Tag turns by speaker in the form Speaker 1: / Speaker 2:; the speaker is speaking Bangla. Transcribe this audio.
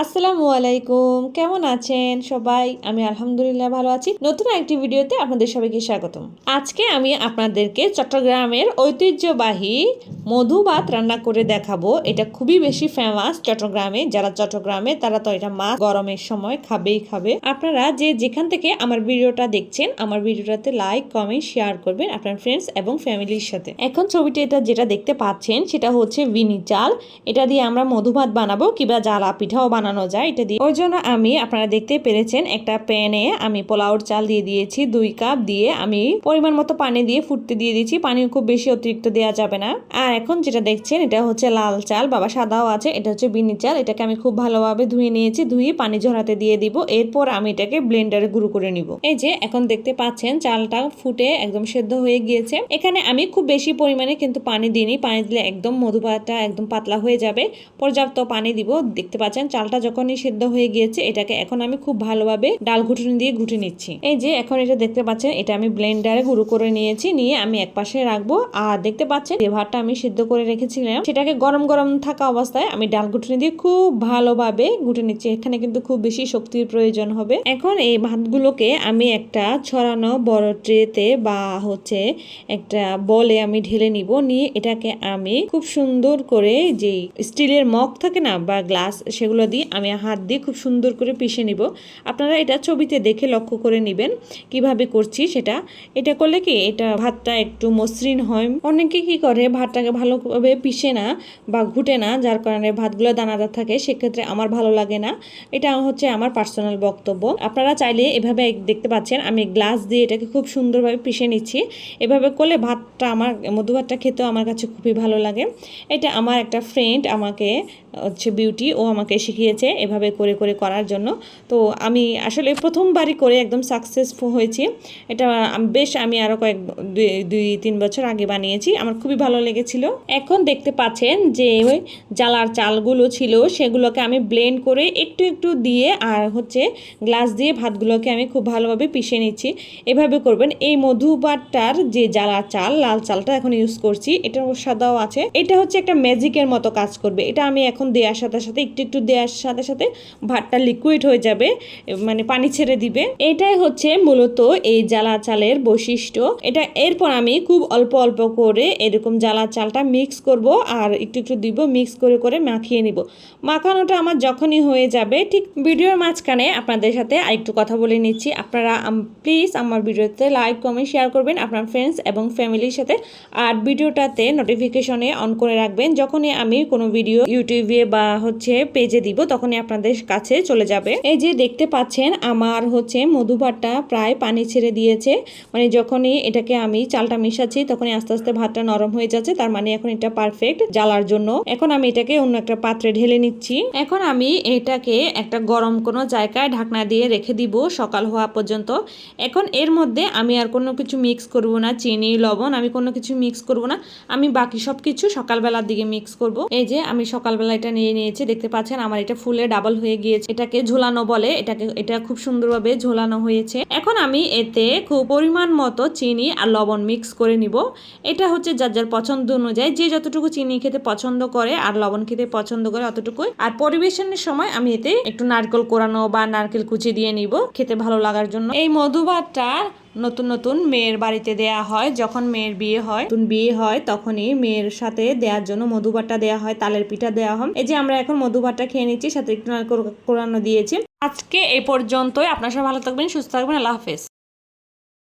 Speaker 1: আসসালামু আলাইকুম। কেমন আছেন সবাই? আমি আলহামদুলিল্লাহ ভালো আছি। নতুন একটি ভিডিওতে আপনাদের সবাইকে স্বাগতম। আজকে আমি আপনাদেরকে চট্টগ্রামের ঐতিহ্যবাহী মধু ভাত রান্না করে দেখাবো। এটা খুবই বেশি ফেমাস চট্টগ্রামে। যারা চট্টগ্রামে, তারা তো এটা মাছ গরমের সময় খাবেই খাবে। আপনারা যে যেখান থেকে আমার ভিডিওটা দেখছেন, আমার ভিডিওটাতে লাইক কমেন্ট শেয়ার করবেন আপনার ফ্রেন্ডস এবং ফ্যামিলির সাথে। এখন ছবিটা এটা যেটা দেখতে পাচ্ছেন, সেটা হচ্ছে ভিনি চাল। এটা দিয়ে আমরা মধু ভাত বানাবো, কিংবা জ্বালা পিঠাও বানানো যায় এটা দিয়ে। ওই জন্য আমি, আপনারা দেখতে পেরেছেন, একটা প্যানে আমি পোলাওর চাল দিয়ে দিয়েছি, দুই কাপ দিয়ে আমি পরিমাণ মতো পানি দিয়ে ফুটতে দিয়ে দিয়েছি। পানি খুব বেশি অতিরিক্ত দেওয়া যাবে না। আর এখন যেটা দেখছেন, এটা হচ্ছে লাল চাল। বাবা, সাদাও আছে। এটা হচ্ছে বিনি চাল। এটাকে আমি খুব ভালোভাবে ধুয়ে নিয়েছি। ধুয়ে পানি ঝরাতে দিয়ে দিব। এরপর আমি এটাকে ব্লেন্ডারে গুঁড়ো করে নিব। এই যে, এখন দেখতে পাচ্ছেন, চালটা ফুটে একদম সেদ্ধ হয়ে গিয়েছে। এখানে আমি খুব বেশি পরিমাণে কিন্তু পানি দিইনি। পানি দিলে একদম মধুপাতটা একদম পাতলা হয়ে যাবে। পর্যাপ্ত পানি দিব। দেখতে পাচ্ছেন, চালটা যখনই সেদ্ধ হয়ে গিয়েছে, এটাকে এখন আমি খুব ভালোভাবে ডাল ঘুটুনি দিয়ে ঘুটে নিচ্ছি। এই যে, এখন এটা দেখতে পাচ্ছেন, এটা আমি ব্লেন্ডারে গুঁড়ো করে নিয়েছি। নিয়ে আমি এক পাশে রাখব। আর দেখতে পাচ্ছেন, যে ভাতটা আমি সিদ্ধ করে রেখেছিলাম, সেটাকে গরম গরম থাকা অবস্থায় আমি ডাল ঘুটুনি দিয়ে খুব ভালোভাবে গুটে নিচ্ছি। এখানে কিন্তু খুব বেশি শক্তির প্রয়োজন হবে। এখন এই ভাতগুলোকে আমি একটা ছড়ানো বড় ট্রেতে বা হচ্ছে একটা বলে আমি ঢেলে নিব। নিয়ে এটাকে আমি খুব সুন্দর করে যে স্টিলের মগ থাকে না বা গ্লাস, সেগুলো দিয়ে আমি হাত দিয়ে খুব সুন্দর করে পিষে নিব। আপনারা এটা ছবিতে দেখে লক্ষ্য করে নেবেন কীভাবে করছি সেটা। এটা করলে কি এটা ভাতটা একটু মসৃণ হয়। অনেকে কি করে ভাতটাকে ভালোভাবে পিষে না বা ঘুটে না, যার কারণে ভাতগুলো দানাদার থাকে, সেক্ষেত্রে আমার ভালো লাগে না। এটা হচ্ছে আমার পার্সোনাল বক্তব্য। আপনারা চাইলে এভাবে দেখতে পাচ্ছেন, আমি গ্লাস দিয়ে এটাকে খুব সুন্দরভাবে পিষে নিচ্ছি। এভাবে করলে ভাতটা আমার মধু ভাতটা খেতেও আমার কাছে খুবই ভালো লাগে। এটা আমার একটা ফ্রেন্ড আমাকে, হচ্ছে বিউটি ও আমাকে শিখিয়েছে এভাবে করে করে করার জন্য। তো আমি আসলে প্রথমবারই করে একদম সাকসেসফুল হয়েছি। এটা বেশ আমি আরও কয়েক, দুই দুই, তিন বছর আগে বানিয়েছি। আমার খুবই ভালো লেগেছিল। এখন দেখতে পাচ্ছেন যে জ্বালার চালগুলো ছিল, সেগুলোকে আমি ব্লেন্ড করে একটু একটু দিয়ে আর হচ্ছে গ্লাস দিয়ে ভাতগুলোকে আমি খুব ভালোভাবে পিষে নিচ্ছি। এভাবে করবেন। এই মধুবাটটার যে জ্বালার চাল, লাল চালটা এখন ইউজ করছি এটা সাদাও আছে। এটা হচ্ছে একটা ম্যাজিকের মতো কাজ করবে। এটা আমি এখন দেওয়ার সাথে সাথে, একটু একটু দেওয়ার সাথে সাথে ভাতটা লিকুইড হয়ে যাবে মানে পানি ছেড়ে দিবে। এটাই হচ্ছে মূলত এই জ্বালা চালের বৈশিষ্ট্য। এটা এরপর আমি খুব অল্প অল্প করে এরকম জ্বালা চালটা মিক্স করব আর একটু একটু দিব মিক্স করে করে মাখিয়ে নিব। মাখানোটা আমার যখনই হয়ে যাবে, ঠিক ভিডিওর মাঝখানে আপনাদের সাথে আরেকটু কথা বলে নিচ্ছি। আপনারা প্লিজ আমার ভিডিওতে লাইক কমেন্ট শেয়ার করবেন আপনার ফ্রেন্ডস এবং ফ্যামিলির সাথে। আর ভিডিওটাতে নোটিফিকেশনে অন করে রাখবেন। যখনই আমি কোনো ভিডিও ইউটিউবে বা হচ্ছে পেজে দিব, তখনই আপনাদের কাছে চলে যাবে। এই যে দেখতে পাচ্ছেন, আমার হচ্ছে মধুভাতটা প্রায় পানি ছেড়ে দিয়েছে। মানে যখনই এটাকে আমি চালটা মিশাচ্ছি, তখনই আস্তে আস্তে ভাতটা নরম হয়ে যাচ্ছে, তার মানে এখন এটা পারফেক্ট জ্বালার জন্য। এখন আমি এটাকে অন্য একটা পাত্রে ঢেলে নিচ্ছি। এখন আমি এটাকে একটা গরম কোনো জায়গায় ঢাকনা দিয়ে রেখে দিব সকাল হওয়া পর্যন্ত। এখন এর মধ্যে আমি আর কোনো কিছু মিক্স করব না, চিনি, লবণ, আমি কোনো কিছু মিক্স করব না। আমি বাকি সব কিছু সকালবেলার দিকে মিক্স করব। এই যে আমি সকালবেলা এটা নিয়ে নিয়েছি, দেখতে পাচ্ছেন আমার এটা ফুলে ডাবল হয়ে গিয়েছে। এটাকে ঝোলানো বলে, এটাকে, এটা খুব সুন্দরভাবে ঝোলানো হয়েছে। এখন আমি এতে খুব পরিমাণ মতো চিনি আর লবণ মিক্স করে নিব। এটা হচ্ছে যার যার পছন্দ অনুযায়ী যে যতটুকু চিনি খেতে পছন্দ করে আর লবণ খেতে পছন্দ করে অতটুকুই। আর পরিবেশনের সময় আমি এতে একটু নারকেল কোরানো বা নারকেল কুচি দিয়ে নিব খেতে ভালো লাগার জন্য। এই মধুভাতটা নতুন নতুন মেয়ের বাড়িতে দেয়া হয়। যখন মেয়ের বিয়ে হয়, নতুন বিয়ে হয়, তখনই মেয়ের সাথে দেওয়ার জন্য মধুভাতটা দেওয়া হয়, তালের পিঠা দেওয়া হয়। এই যে আমরা এখন মধুভাতটা খেয়ে নিচ্ছি, সাথে একটু নারকেল কোরানো দিয়েছি। আজকে এ পর্যন্তই। আপনার সবাই ভালো থাকবেন, সুস্থ থাকবেন। আল্লাহ হাফেজ।